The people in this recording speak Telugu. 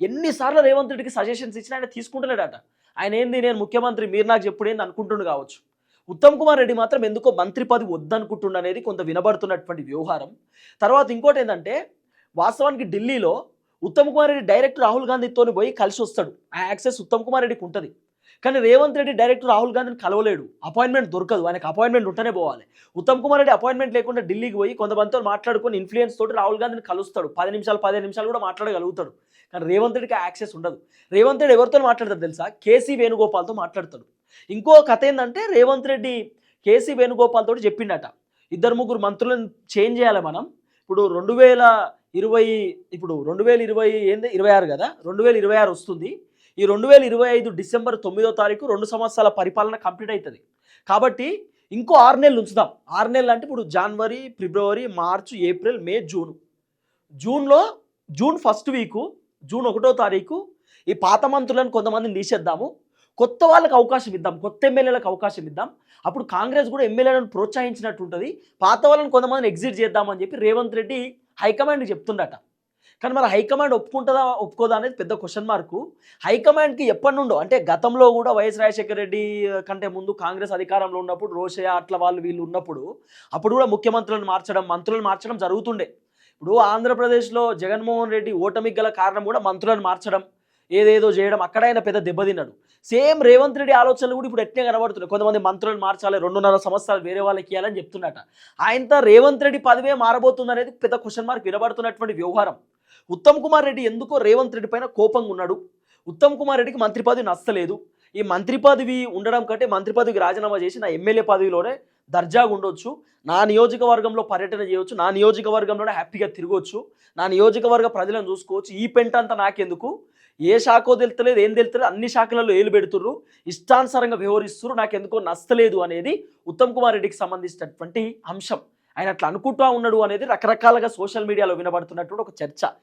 ఎన్నిసార్లు రేవంత్ రెడ్డికి సజెషన్స్ ఇచ్చినా ఆయన తీసుకుంటలేడట. ఆయన ఏంది నేను ముఖ్యమంత్రి మీరు నాకు చెప్పుడు ఏంది అనుకుంటుండు కావచ్చు. ఉత్తమ్ కుమార్ రెడ్డి మాత్రం ఎందుకో మంత్రి పదవి వద్దనుకుంటుండ అనేది కొంత వినబడుతున్నటువంటి వ్యవహారం. తర్వాత ఇంకోటి ఏంటంటే వాస్తవానికి ఢిల్లీలో ఉత్తమ్ కుమార్ రెడ్డి డైరెక్ట్ రాహుల్ గాంధీతో పోయి కలిసి వస్తాడు ఆ యాక్సెస్ ఉత్తమ్ కుమార్ రెడ్డికి ఉంటుంది. కానీ రేవంత్ రెడ్డి డైరెక్ట్ రాహుల్ గాంధీని కలవలేడు. అపాయింట్మెంట్ దొరకదు. ఆయనకు అపాయింట్మెంట్ ఉంటేనే పోవాలి. ఉత్తమ్ కుమార్ రెడ్డి అపాయింట్మెంట్ లేకుండా ఢిల్లీకి పోయి కొంతమందితో మాట్లాడుకొని ఇన్ఫ్లుయెన్స్ తోటి రాహుల్ గాంధీని కలుస్తాడు. పది నిమిషాలు పదిహేను నిమిషాలు కూడా మాట్లాడగలుగుతాడు. కానీ రేవంత్ రెడ్డికి యాక్సెస్ ఉండదు. రేవంత్ రెడ్డి ఎవరితో మాట్లాడతాడు తెలుసా? కేసీ వేణుగోపాల్తో మాట్లాడతాడు. ఇంకో కథ ఏంటంటే రేవంత్ రెడ్డి కేసీ వేణుగోపాల్ తోటి చెప్పిండట. ఇద్దరు ముగ్గురు మంత్రులను చేంజ్ చేయాలి మనం. ఇప్పుడు రెండు వేల ఇరవై ఇప్పుడు రెండు వేల ఇరవై ఏంది? ఇరవై ఆరు కదా? రెండు వేల ఇరవై ఆరు వస్తుంది. ఈ రెండు వేల ఇరవై ఐదు డిసెంబర్ తొమ్మిదో తారీఖు రెండు సంవత్సరాల పరిపాలన కంప్లీట్ అవుతుంది కాబట్టి ఇంకో ఆరు నెలలు ఉంచుదాం. ఆరు నెలలు అంటే ఇప్పుడు జనవరి ఫిబ్రవరి మార్చ్ ఏప్రిల్ మే జూన్. జూన్లో జూన్ ఫస్ట్ వీకు జూన్ ఒకటో తారీఖు ఈ పాత మంత్రులను కొంతమందిని తీసేద్దాము. కొత్త వాళ్ళకి అవకాశం ఇద్దాం. కొత్త ఎమ్మెల్యేలకు అవకాశం ఇద్దాం. అప్పుడు కాంగ్రెస్ కూడా ఎమ్మెల్యేలను ప్రోత్సహించినట్టు ఉంటుంది పాత వాళ్ళని కొంతమందిని ఎగ్జిట్ చేద్దామని చెప్పి రేవంత్ రెడ్డి హైకమాండ్కి చెప్తుండట. కానీ మరి హైకమాండ్ ఒప్పుకుంటుందా ఒప్పుకోదా అనేది పెద్ద క్వశ్చన్ మార్కు హైకమాండ్కి ఎప్పటి నుండో అంటే గతంలో కూడా వైఎస్ రాజశేఖర రెడ్డి కంటే ముందు కాంగ్రెస్ అధికారంలో ఉన్నప్పుడు రోషయ్య అట్ల వాళ్ళు వీళ్ళు ఉన్నప్పుడు అప్పుడు కూడా ముఖ్యమంత్రులను మార్చడం మంత్రులను మార్చడం జరుగుతుండే. ఇప్పుడు ఆంధ్రప్రదేశ్లో జగన్మోహన్ రెడ్డి ఓటమికి గల కారణం కూడా మంత్రులను మార్చడం. ఏదేదో చేయడం అక్కడైనా పెద్ద దెబ్బతిన్నాడు సేమ్ రేవంత్ రెడ్డి ఆలోచనలు కూడా ఇప్పుడు ఎట్నే కనబడుతున్నాయి. కొంతమంది మంత్రులను మార్చాలి రెండున్నర సంవత్సరాలు వేరే వాళ్ళకి ఇవ్వాలని చెప్తున్నట. ఆయనతో రేవంత్ రెడ్డి పదవే మారబోతుంది అనేది పెద్ద క్వశ్చన్ మార్క్ వినబడుతున్నటువంటి వ్యవహారం. ఉత్తమ్ కుమార్ రెడ్డి ఎందుకో రేవంత్ రెడ్డి పైన కోపంగా ఉన్నాడు. ఉత్తమ్ కుమార్ రెడ్డికి మంత్రి పదవి నచ్చలేదు. ఈ మంత్రి పదవి ఉండడం కంటే మంత్రి పదవికి రాజీనామా చేసి నా ఎమ్మెల్యే పదవిలోనే దర్జాగా ఉండొచ్చు. నా నియోజకవర్గంలో పర్యటన చేయవచ్చు నా నియోజకవర్గంలోనే హ్యాపీగా తిరగవచ్చు నా నియోజకవర్గ ప్రజలను చూసుకోవచ్చు. ఈ పెంట అంతా నాకెందుకు? ఏ శాఖో తెలుతలేదు ఏం తెలుతలేదు అన్ని శాఖలలో ఏలు పెడుతుర్రు. ఇష్టానుసారంగా వ్యవహరిస్తున్నారు నాకు ఎందుకో నచ్చలేదు అనేది ఉత్తమ్ కుమార్ రెడ్డికి సంబంధించినటువంటి అంశం. ఆయన అట్లా అనుకుంటా ఉన్నాడు అనేది రకరకాలుగా సోషల్ మీడియాలో వినబడుతున్నటువంటి ఒక చర్చ.